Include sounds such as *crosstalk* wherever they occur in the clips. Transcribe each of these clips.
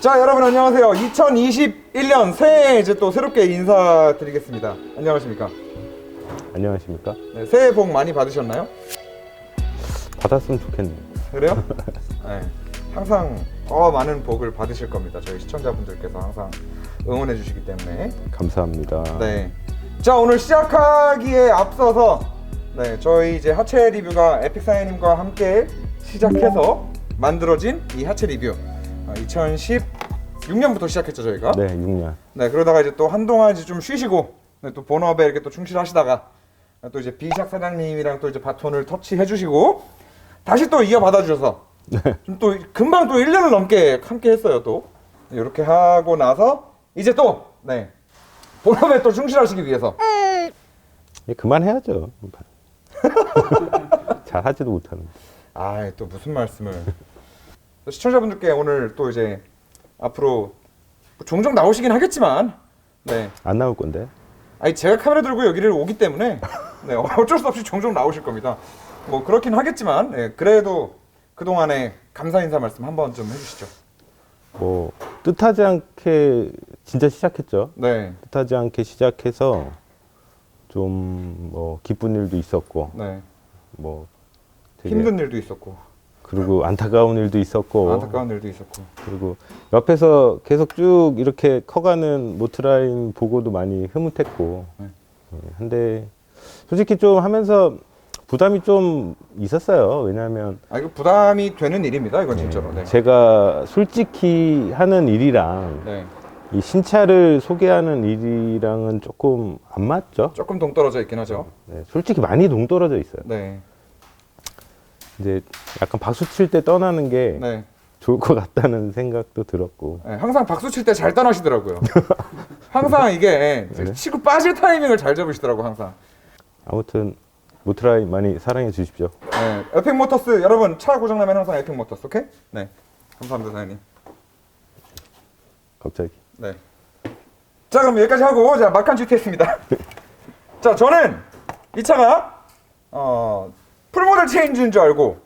자 여러분 안녕하세요 2021년 새해 이제 또 새롭게 인사드리겠습니다 안녕하십니까 안녕하십니까? 네, 새해 복 많이 받으셨나요? 받았으면 좋겠네요. 그래요? *laughs* 네, 항상 더 많은 복을 받으실 겁니다 저희 시청자분들께서 항상 응원해 주시기 때문에 감사합니다. 네. 자 오늘 시작하기에 앞서서 네 저희 이제 하체 리뷰가 에픽사이님과 함께 시작해서 만들어진 이 하체 리뷰 2016년부터 시작했죠 저희가 네, 6년. 네 그러다가 이제 또 한동안 이제 좀 쉬시고 네, 또 본업에 이렇게 또 충실하시다가 또 이제 비샥 사장님이랑 또 이제 바톤을 터치해 주시고 다시 또 이어받아 주셔서 *laughs* 좀 또 금방 또 1년을 넘게 함께 했어요 또 이렇게 하고 나서 이제 또 네 본업에 또 충실하시기 위해서 예, 그만해야죠. *laughs* 잘 하지도 못하는데. 아 또 무슨 말씀을 또 시청자분들께 오늘 또 이제 앞으로 종종 나오시긴 하겠지만 네 안 나올 건데. 아니 제가 카메라 들고 여기를 오기 때문에 네, 어쩔 수 없이 종종 나오실 겁니다. 뭐 그렇긴 하겠지만 네, 그래도 그 동안에 감사 인사 말씀 한번 좀 해주시죠. 뭐 뜻하지 않게 진짜 시작했죠. 네, 뜻하지 않게 시작해서 좀 뭐 기쁜 일도 있었고 네 뭐 되게 힘든 일도 있었고 그리고 안타까운 일도 있었고 안타까운 일도 있었고. 그리고 옆에서 계속 쭉 이렇게 커가는 모트라인 보고도 많이 흐뭇했고 네. 예, 근데 솔직히 좀 하면서 부담이 좀 있었어요 왜냐하면 아 이거 부담이 되는 일입니다. 이건 진짜로. 네. 제가 솔직히 하는 일이랑 네, 이 신차를 소개하는 일이랑은 조금 안 맞죠 조금 동떨어져 있긴 하죠. 네, 솔직히 많이 동떨어져 있어요 네, 이제 약간 박수 칠 때 떠나는 게 네. 좋을 것 같다는 생각도 들었고 네, 항상 박수 칠 때 잘 떠나시더라고요. *laughs* 항상 이게 네. 치고 빠질 타이밍을 잘 잡으시더라고 항상. 아무튼 모트라인 많이 사랑해 주십시오 네, 에픽 모터스 여러분 차 고장 나면 항상 에픽 모터스 오케이? 네, 감사합니다 사장님. 갑자기 네. 자 그럼 여기까지 하고 자 마칸 GTS입니다. *laughs* 자 저는 이 차가 어 풀모델 체인지인 줄 알고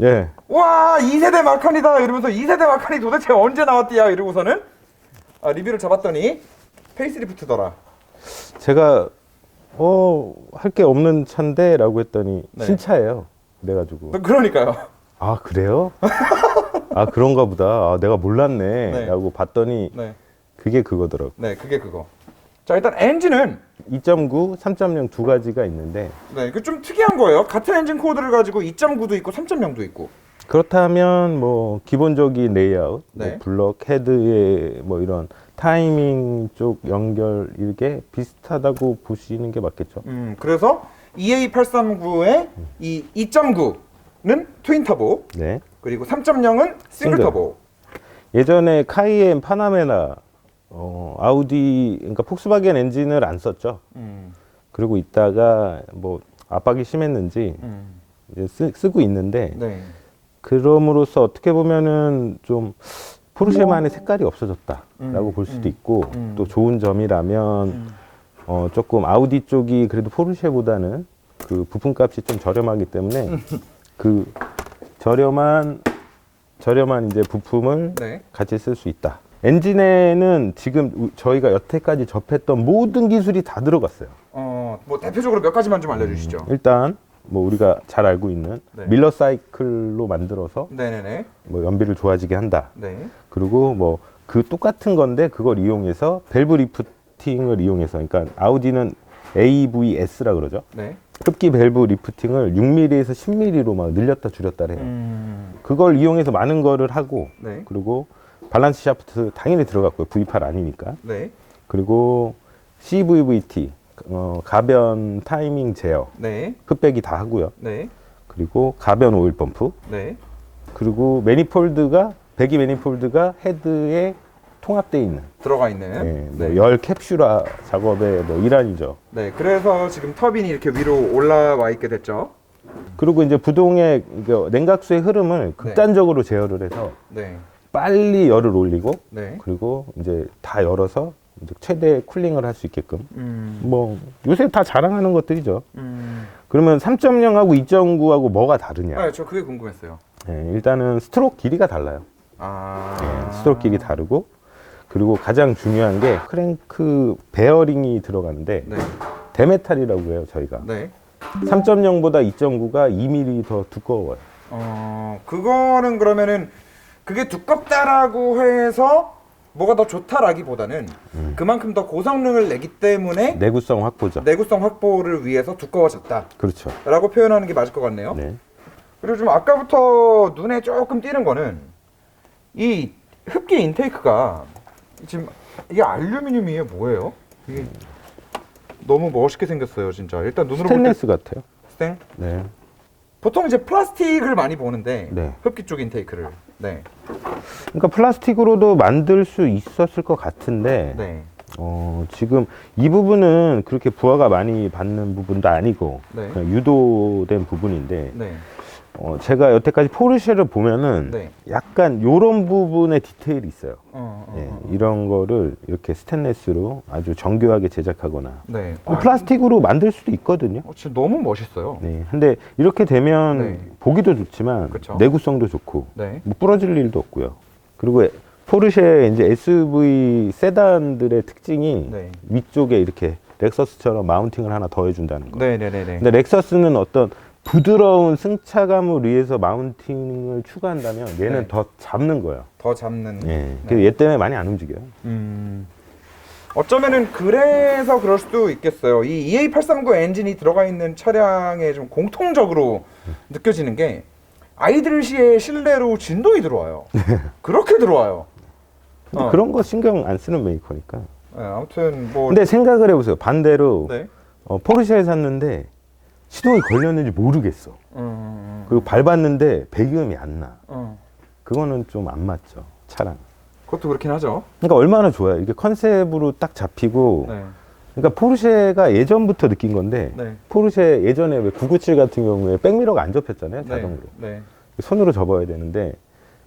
예 와 2세대 마칸이다 이러면서 2세대 마칸이 도대체 언제 나왔디야 이러고서는 아, 리뷰를 잡았더니 페이스리프트더라. 제가 어 할 게 없는 차인데라고 했더니 네. 신차예요. 그래 가지고 그러니까요. 아 그래요? 아 그런가 보다. 아, 내가 몰랐네라고 봤더니 네, 그게 그거더라고. 네 그게 그거. 자 일단 엔진은 2.9, 3.0 두 가지가 있는데 네 이거 좀 특이한 거예요. 같은 엔진 코드를 가지고 2.9도 있고 3.0도 있고. 그렇다면 뭐 기본적인 레이아웃, 네. 뭐 블럭 헤드의 뭐 이런 타이밍 쪽 연결 이게 비슷하다고 보시는 게 맞겠죠. 음, 그래서 EA839의 이 2.9는 트윈 터보, 네. 그리고 3.0은 싱글 싱글. 터보. 예전에 카이엔 파나메나 어, 아우디 그러니까 폭스바겐 엔진을 안 썼죠. 음, 그리고 있다가 뭐 압박이 심했는지 음, 이제 쓰, 쓰고 있는데 네. 그럼으로써 어떻게 보면은 좀 포르쉐만의 색깔이 없어졌다라고 음, 볼 수도 음, 있고 음. 또 좋은 점이라면 음, 어, 조금 아우디 쪽이 그래도 포르쉐보다는 그 부품값이 좀 저렴하기 때문에 *laughs* 그 저렴한 저렴한 이제 부품을 네. 같이 쓸 수 있다. 엔진에는 지금 우- 저희가 여태까지 접했던 모든 기술이 다 들어갔어요. 어, 뭐 대표적으로 몇 가지만 좀 알려주시죠. 일단 뭐 우리가 잘 알고 있는 네. 밀러 사이클로 만들어서 네네네. 뭐 연비를 좋아지게 한다. 네. 그리고 뭐 그 똑같은 건데 그걸 이용해서 밸브 리프팅을 이용해서 그러니까 아우디는 AVS라 그러죠. 네. 흡기 밸브 리프팅을 6mm에서 10mm로 막 늘렸다 줄였다 해요. 음, 그걸 이용해서 많은 거를 하고 네. 그리고 밸런스 샤프트 당연히 들어갔고요. V8 아니니까. 네. 그리고 CVVT 어, 가변 타이밍 제어 네. 흡배기 다 하고요. 네. 그리고 가변 오일 펌프 네. 그리고 매니폴드가 배기 매니폴드가 헤드에 통합되어 있는 들어가 있는. 예, 네. 뭐열 캡슐화 작업의 뭐 일환이죠. 네. 그래서 지금 터빈이 이렇게 위로 올라와 있게 됐죠. 그리고 이제 부동의 이거 냉각수의 흐름을 극단적으로 제어를 해서 네. 빨리 열을 올리고 네. 그리고 이제 다 열어서 이제 최대 쿨링을 할 수 있게끔 음. 뭐 요새 다 자랑하는 것들이죠. 음. 그러면 3.0하고 2.9하고 뭐가 다르냐? 아, 저 그게 궁금했어요. 예, 일단은 스트로크 길이가 달라요. 아. 예, 수도끼리 다르고 그리고 가장 중요한 게 크랭크 베어링이 들어가는데 네. 데메탈이라고 해요 저희가 네. 3.0보다 2.9가 2mm 더 두꺼워요 어, 그거는 그러면은 그게 두껍다라고 해서 뭐가 더 좋다라기보다는 음. 그만큼 더 고성능을 내기 때문에 내구성 확보죠 내구성 확보를 위해서 두꺼워졌다라고 그렇죠 표현하는 게 맞을 것 같네요. 네. 그리고 좀 아까부터 눈에 조금 띄는 거는 이 흡기 인테이크가 지금 이게 알루미늄이에요, 뭐예요? 이게 너무 멋있게 생겼어요, 진짜. 일단 눈으로 볼때 스테인레스 같아요 스탱. 네. 보통 이제 플라스틱을 많이 보는데 네. 흡기 쪽 인테이크를. 네. 그러니까 플라스틱으로도 만들 수 있었을 것 같은데 네. 어, 지금 이 부분은 그렇게 부하가 많이 받는 부분도 아니고 네. 그냥 유도된 부분인데 네. 어, 제가 여태까지 포르쉐를 보면은 네. 약간 요런 부분에 디테일이 있어요. 어, 어, 예, 어. 이런 거를 이렇게 스테인레스로 아주 정교하게 제작하거나 네. 뭐 플라스틱으로 만들 수도 있거든요. 어, 진짜 너무 멋있어요. 네. 근데 이렇게 되면 네. 보기도 좋지만 그쵸. 내구성도 좋고 네. 뭐 부러질 일도 없고요. 그리고 포르쉐 이제 SUV 세단들의 특징이 네. 위쪽에 이렇게 렉서스처럼 마운팅을 하나 더 해준다는 거. 네, 네, 네, 네. 근데 렉서스는 어떤 부드러운 승차감을 위해서 마운팅을 추가한다면 얘는 네. 더 잡는 거예요. 더 잡는. 예. 네. 그래서 얘 때문에 많이 안 움직여요. 음. 어쩌면은 그래서 그럴 수도 있겠어요. 이 EA839 엔진이 들어가 있는 차량에 좀 공통적으로 느껴지는 게 아이들시의 실내로 진동이 들어와요. *laughs* 그렇게 들어와요. 근데 어. 그런 거 신경 안 쓰는 메이커니까. 네, 아무튼 뭐 근데 생각을 해보세요. 반대로 네. 어, 포르쉐에 샀는데 시동이 걸렸는지 모르겠어. 음, 그리고 밟았는데 배기음이 안 나. 음. 그거는 좀 안 맞죠. 차랑. 그것도 그렇긴 하죠. 그러니까 얼마나 좋아요. 이게 컨셉으로 딱 잡히고. 네. 그러니까 포르쉐가 예전부터 느낀 건데 네. 포르쉐 예전에 왜 997 같은 경우에 백미러가 안 접혔잖아요. 네. 자동으로. 네. 손으로 접어야 되는데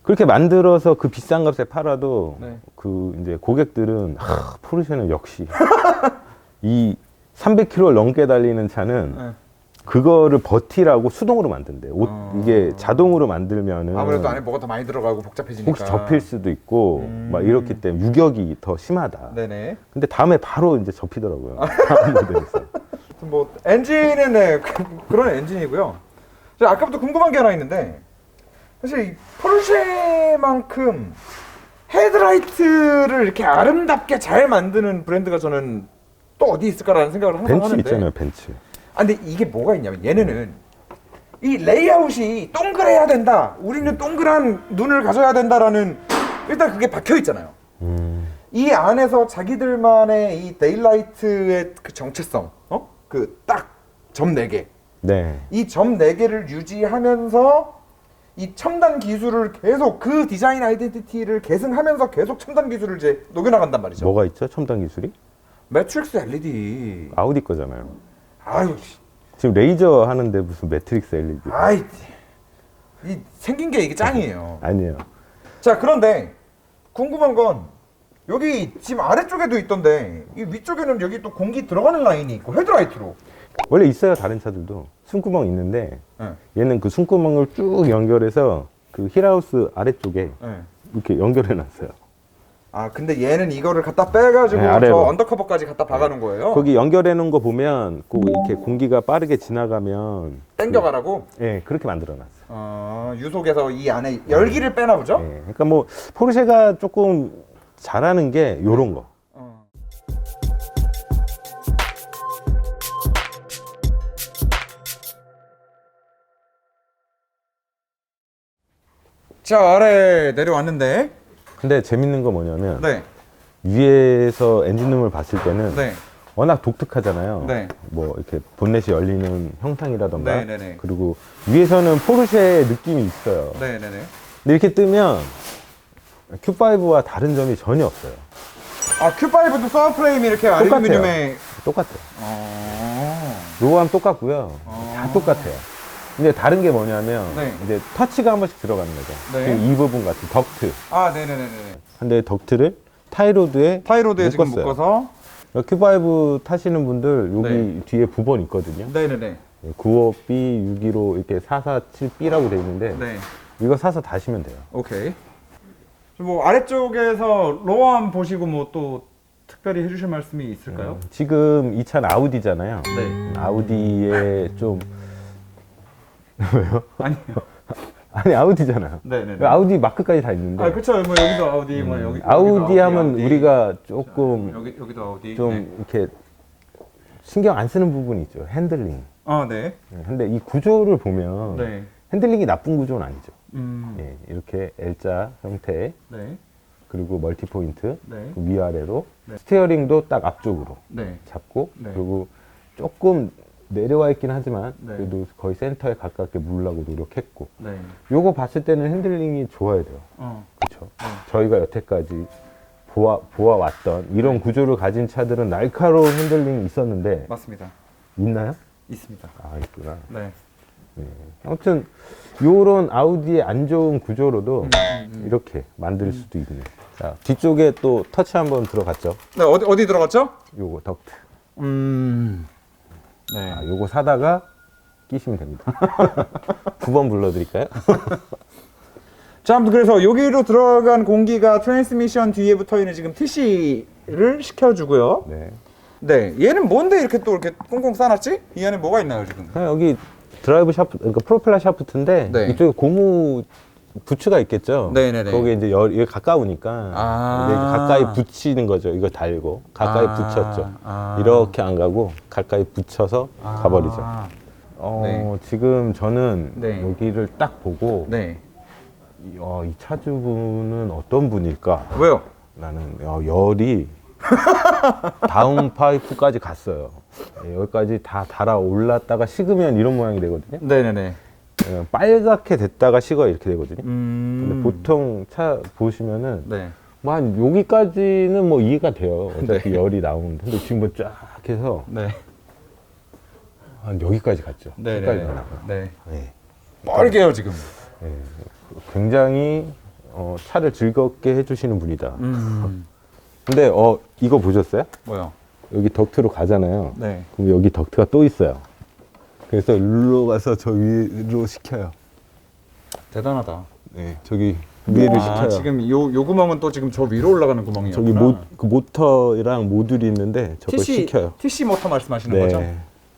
그렇게 만들어서 그 비싼 값에 팔아도 네. 그 이제 고객들은 하, 포르쉐는 역시 *laughs* 이 300km 넘게 달리는 차는 네. 그거를 버티라고 수동으로 만든대. 옷 어. 이게 자동으로 만들면은 아무래도 안에 뭐가 더 많이 들어가고 복잡해지니까. 혹시 접힐 수도 있고 음. 막 이렇기 때문에 유격이 더 심하다. 네네. 근데 다음에 바로 이제 접히더라고요. *laughs* 다음 모델에서. 아무튼 뭐 엔진은 네 그- 그런 엔진이고요. 저 아까부터 궁금한 게 하나 있는데 사실 이 포르쉐만큼 헤드라이트를 이렇게 아름답게 잘 만드는 브랜드가 저는 또 어디 있을까라는 생각을 항상 벤츠 하는데. 있잖아요, 벤츠. 아 근데 이게 뭐가 있냐면 얘네는 이 레이아웃이 동그래야 된다. 우리는 동그란 눈을 가져야 된다라는 일단 그게 박혀 있잖아요. 음, 이 안에서 자기들만의 이 데일라이트의 그 정체성, 어? 그 딱 점 네 개. 네. 이 점 네 개를 유지하면서 이 첨단 기술을 계속 그 디자인 아이덴티티를 계승하면서 계속 첨단 기술을 이제 녹여나간단 말이죠. 뭐가 있죠? 첨단 기술이? 매트릭스 LED. 아우디 거잖아요. 아유, 씨. 지금 레이저 하는데 무슨 매트릭스 LED? 아이, 이 생긴 게 이게 짱이에요. *laughs* 아니에요. 자, 그런데 궁금한 건 여기 지금 아래쪽에도 있던데 이 위쪽에는 여기 또 공기 들어가는 라인이 있고 헤드라이트로. 원래 있어요 다른 차들도 숨구멍 있는데 네. 얘는 그 숨구멍을 쭉 연결해서 그 힐하우스 아래쪽에 네. 이렇게 연결해 놨어요. 아 근데 얘는 이거를 갖다 빼가지고 네, 저 아래로. 언더커버까지 갖다 박아놓은 거예요. 거기 연결해 놓은 거 보면 꼭 이렇게 공기가 빠르게 지나가면 땡겨가라고. 예 그렇게 만들어 놨어요. 어, 유속에서 이 안에 열기를 빼나 보죠. 예, 그러니까 뭐 포르쉐가 조금 잘하는 게 요런 거. 어. 자 아래 내려왔는데 근데 재밌는 거 뭐냐면 네, 위에서 엔진룸을 봤을 때는 네, 워낙 독특하잖아요. 네. 뭐 이렇게 본넷이 열리는 형상이라던가 네, 네, 네. 그리고 위에서는 포르쉐의 느낌이 있어요. 네, 네, 네. 근데 이렇게 뜨면 Q5와 다른 점이 전혀 없어요. 아 Q5도 서어 프레임이 이렇게 알루미늄에 똑같아요. 어... 로고함 똑같고요. 어. 다 똑같아요. 근데 다른 게 뭐냐면 네. 이제 터치가 한 번씩 들어가는 거죠. 네. 지금 이 부분 같은 덕트. 아, 네, 네, 네, 네. 근데 덕트를 타이로드에 타이로드에 지금 묶었어요. 묶어서 Q5 타시는 분들 여기 네. 뒤에 9번 있거든요. 네, 네, 네. 95B, 615 이렇게 447B라고 돼 있는데 네. 이거 사서 다시면 돼요. 오케이. 뭐 아래쪽에서 로암 보시고 뭐 또 특별히 해주실 말씀이 있을까요? 지금 이 차는 아우디잖아요. 네. 아우디에 좀 아니요. *laughs* 아니 아우디잖아요. 네네네. 아우디 마크까지 다 있는데 아 그쵸. 뭐 여기도 아우디, 뭐 여기 음. 아우디 여기도 하면 아우디. 우리가 조금 여기 여기도 아우디. 좀 네. 이렇게 신경 안 쓰는 부분이 있죠. 핸들링. 아 네. 네, 근데 이 구조를 보면 네. 핸들링이 나쁜 구조는 아니죠. 음. 예, 이렇게 L자 형태 네. 그리고 멀티 포인트 네. 그 위아래로 네. 스티어링도 딱 앞쪽으로 네. 잡고 네. 그리고 조금 내려와 있긴 하지만 네. 그래도 거의 센터에 가깝게 물라고 노력했고 네. 요거 봤을 때는 핸들링이 좋아야 돼요. 어. 그렇죠. 네. 저희가 여태까지 보아 보아왔던 이런 구조를 가진 차들은 날카로운 핸들링이 있었는데 맞습니다. 있나요? 있습니다. 아 있구나. 네. 아무튼 요런 아우디의 안 좋은 구조로도 음, 음. 이렇게 만들 수도 있네. 자 뒤쪽에 또 터치 한번 들어갔죠. 네 어디 어디 들어갔죠? 요거 덕트. 음. 네. 아, 요거 사다가 끼시면 됩니다. *laughs* 두번 불러드릴까요? *laughs* 자, 아무튼 그래서 여기로 들어간 공기가 트랜스미션 뒤에 붙어 있는 지금 TC를 시켜주고요. 네. 네, 얘는 뭔데 이렇게 또 이렇게 꽁꽁 싸놨지? 이 안에 뭐가 있나요 지금? 그냥 여기 드라이브 샤프트, 그러니까 프로펠러 샤프트인데 네. 이쪽에 고무 부츠가 있겠죠. 네네네. 거기에 이제 열, 이게 가까우니까 아. 이제 가까이 붙이는 거죠. 이거 달고 가까이 아. 붙였죠. 아. 이렇게 안 가고 가까이 붙여서 가버리죠. 아, 어, 지금 저는 네. 여기를 딱 보고 네. 이, 어, 이 차주분은 어떤 분일까? 왜요? 나는 어, 열이 *laughs* 다운 파이프까지 갔어요. 예, 여기까지 다 달아 올랐다가 식으면 이런 모양이 되거든요. 네네네. 예, 빨갛게 됐다가 식어야 이렇게 되거든요. 음. 근데 보통 차 보시면은 네. 뭐 한 여기까지는 뭐 이해가 돼요. 어차피 네. 열이 나오는데 근데 지금 뭐 쫙 해서 네. 한 여기까지 갔죠. 네네. 색깔이 나와요. 네. 네. 빠르게요 지금. 굉장히 어, 차를 즐겁게 해주시는 분이다. 음. 근데 어 이거 보셨어요? 뭐요? 여기 덕트로 가잖아요. 네. 그럼 여기 덕트가 또 있어요. 그래서 일로 가서 저 위로 시켜요. 대단하다. 네, 저기 위로 아, 시켜요. 지금 요, 요 구멍은 또 지금 저 위로 올라가는 구멍이요. 저기 모, 그 모터랑 모듈이 있는데 TC, 시켜요. TC 모터 말씀하시는 네. 거죠?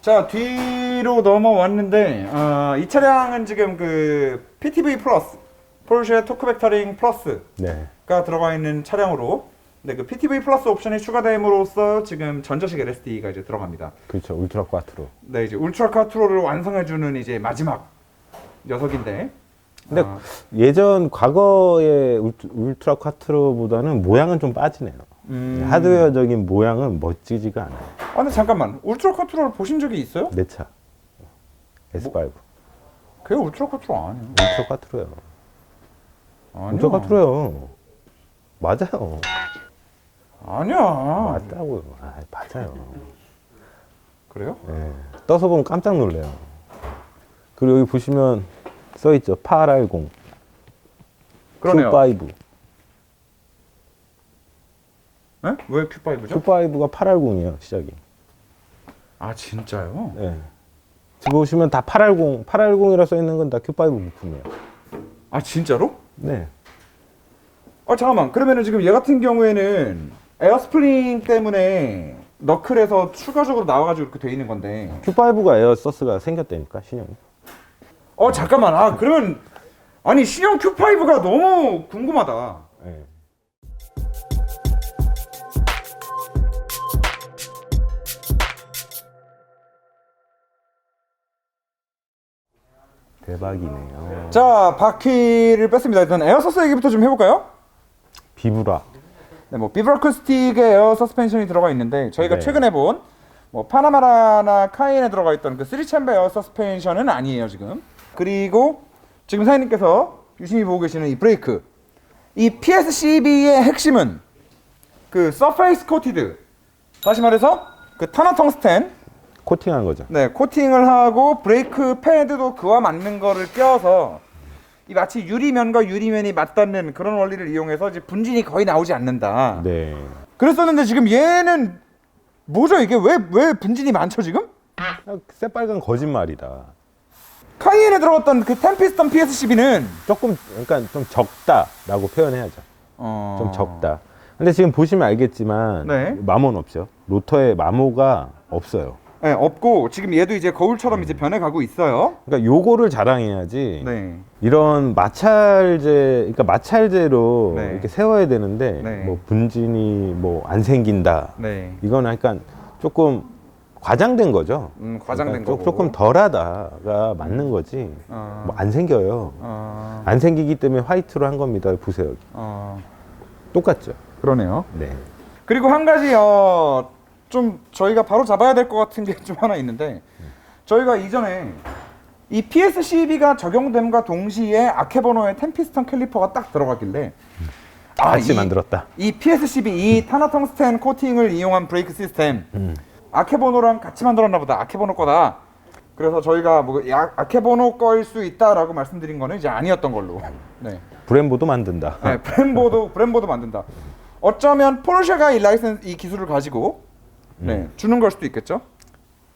자 뒤로 넘어왔는데 아, 이 차량은 지금 그 PTV 플러스 포르쉐 토크 벡터링 플러스가 네. 들어가 있는 차량으로 네, 그 PTV 플러스 옵션이 추가됨으로써 지금 전자식 LSD가 이제 들어갑니다. 그렇죠. 울트라 꽈트로. 네 이제 울트라 카트로를 완성해주는 이제 마지막 녀석인데. 근데 아, 예전 과거의 울트, 울트라 꽈트로보다는 모양은 좀 빠지네요. 음. 하드웨어적인 모양은 멋지지가 않아요. 아 근데 잠깐만 울트라 카트로를 보신 적이 있어요? 내 차. S5. 그게 울트라 카트로 아니에요. 울트라. 아니야. 울트라 꽈트로요. 맞아요. 아니야. 맞다고요. 아, 맞아요. 그래요? 예. 떠서 보면 깜짝 놀래요. 그리고 여기 보시면 써 있죠. 8R0, 그러네요. Q5. 에? 왜 Q5죠? Q5가 8R0이에요, 시작이. 아 진짜요? 예. 지금 보시면 다 8R0, 8R0이라 써 있는 건 다 Q5 부품이에요. 아 진짜로? 네. 아 잠깐만 그러면은 지금 얘 같은 경우에는 에어스프링 때문에 너클에서 추가적으로 나와가지고 이렇게 돼 있는 건데 Q5가 에어 서스가 생겼다니까, 신형이. 어 잠깐만 아 그러면 아니 신형 Q5가 너무 궁금하다 예. 대박이네요. 자 바퀴를 뺐습니다 일단 에어서스 얘기부터 좀 해볼까요? 비브라. 네, 뭐 비브라크스틱의 에어 서스펜션이 들어가 있는데 저희가 네. 최근에 본 뭐 파나마라나 카이엔에 들어가 있던 그 3챔버 에어 서스펜션은 아니에요 지금. 그리고 지금 사장님께서 유심히 보고 계시는 이 브레이크. 이 PSCB의 핵심은 그 서페이스 코티드. 다시 말해서 그 탄화 텅스텐 코팅한 거죠. 네, 코팅을 하고 브레이크 패드도 그와 맞는 거를 껴서 이 마치 유리면과 유리면이 맞닿는 그런 원리를 이용해서 이제 분진이 거의 나오지 않는다. 네. 그랬었는데 지금 얘는 뭐죠 이게 왜 왜 분진이 많죠 지금? 새빨간 거짓말이다. 카이엔에 들어갔던 그 템피스턴 PSCB는 조금 그러니까 좀 적다라고 표현해야죠. 어. 좀 적다. 근데 지금 보시면 알겠지만 네. 마모는 없죠. 로터에 마모가 없어요. 네, 없고 지금 얘도 이제 거울처럼 이제 변해가고 있어요. 그러니까 요거를 자랑해야지. 네. 이런 마찰제, 그러니까 마찰제로 네. 이렇게 세워야 되는데 네. 뭐 분진이 뭐 안 생긴다. 네. 이건 약간 조금 과장된 거죠. 음, 과장된 그러니까 조- 거고. 조금 덜하다가 맞는 거지. 어. 뭐안 생겨요. 어. 안 생기기 때문에 화이트로 한 겁니다. 보세요. 어. 똑같죠. 그러네요. 네. 그리고 한 가지 어, 좀 저희가 바로 잡아야 될 것 같은 게 좀 하나 있는데 저희가 이전에 이 PSCB가 적용됨과 동시에 아케보노의 템피스턴 캘리퍼가 딱 들어가길래 다 같이 이- 만들었다. 이 PSCB 이 타나텅스텐 코팅을 이용한 브레이크 시스템 음. 아케보노랑 같이 만들었나 보다 아케보노 거다 그래서 저희가 뭐 야- 아케보노 거일 수 있다라고 말씀드린 거는 이제 아니었던 걸로 네. 브렘보도 만든다. 네, 브렘보도 브렘보도 만든다. 어쩌면 포르쉐가 이 라이센스 이 기술을 가지고 네, 주는 걸 수도 있겠죠.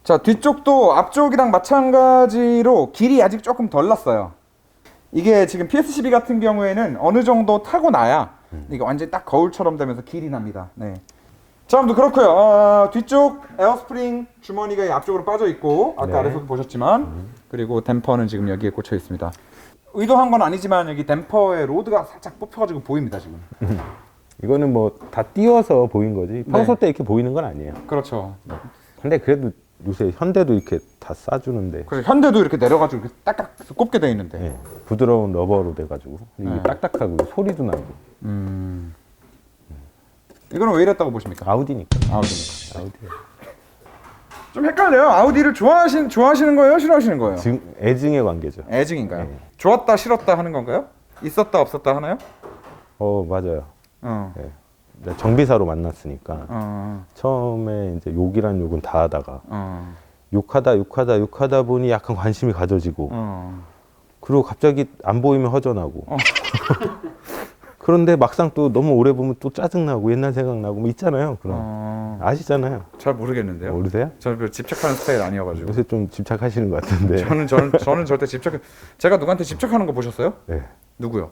자 뒤쪽도 앞쪽이랑 마찬가지로 길이 아직 조금 덜 났어요. 이게 지금 PSCB 같은 경우에는 어느 정도 타고 나야 이게 완전히 딱 거울처럼 되면서 길이 납니다. 네. 자, 아무튼 그렇고요. 어, 뒤쪽 에어스프링 주머니가 이 앞쪽으로 빠져 있고 아까 네. 아래서도 보셨지만 그리고 댐퍼는 지금 여기에 꽂혀 있습니다. 의도한 건 아니지만 여기 댐퍼에 로드가 살짝 뽑혀가지고 보입니다 지금. 이거는 뭐 다 띄워서 보인 거지. 평소 네. 때 이렇게 보이는 건 아니에요. 그렇죠. 근데 그래도 요새 현대도 이렇게 다 싸주는데 그래서 현대도 이렇게 내려가지고 이렇게 딱딱 꼽게 돼 있는데. 예, 부드러운 러버로 돼가지고 이게 네. 딱딱하고 소리도 나고 음. 이거는 왜 이랬다고 보십니까? 아우디니까. 아우디니까. 아우디. 좀 헷갈려요. 아우디를 좋아하신 좋아하시는 거예요? 싫어하시는 거예요? 증, 애증의 관계죠. 애증인가요? 네. 좋았다 싫었다 하는 건가요? 있었다 없었다 하나요? 어 맞아요. 어. 예. 나 정비사로 만났으니까 어. 처음에 이제 욕이란 욕은 다 하다가 어. 욕하다 욕하다 욕하다 보니 약간 관심이 가져지고 어. 그리고 갑자기 안 보이면 허전하고 어. *laughs* 그런데 막상 또 너무 오래 보면 또 짜증나고 옛날 생각나고 뭐 있잖아요 그럼 어. 아시잖아요 잘 모르겠는데요. 모르세요? 저는 별로 집착하는 스타일 아니어가지고. 요새 좀 집착하시는 것 같은데 저는 저는 *laughs* 저는 절대 집착. 제가 누구한테 집착하는 거 보셨어요? 네. 누구요?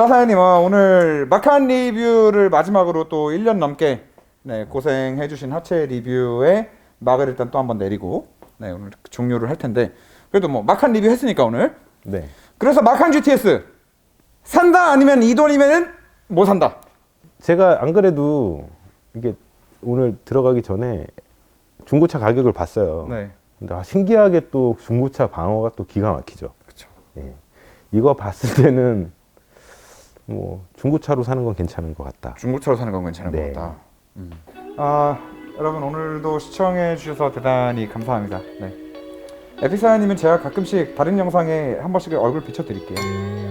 자 사장님 어, 오늘 마칸 리뷰를 마지막으로 또 1년 넘게 네, 고생해 주신 하체 리뷰에 막을 일단 또 한번 내리고 네, 오늘 종료를 할 텐데 그래도 뭐 마칸 리뷰 했으니까 오늘 네. 그래서 마칸 GTS 산다 아니면 이 돈이면은 못 산다 제가 안 그래도 이게 오늘 들어가기 전에 중고차 가격을 봤어요. 네 근데 아, 신기하게 또 중고차 방어가 또 기가 막히죠. 그렇죠 예. 이거 봤을 때는 뭐 중고차로 사는 건 괜찮은 것 같다. 중고차로 사는 건 괜찮은 네. 것 같다 음. 아 여러분 오늘도 시청해 주셔서 대단히 감사합니다 네. 에피사님은 제가 가끔씩 다른 영상에 한 번씩 얼굴 비춰드릴게요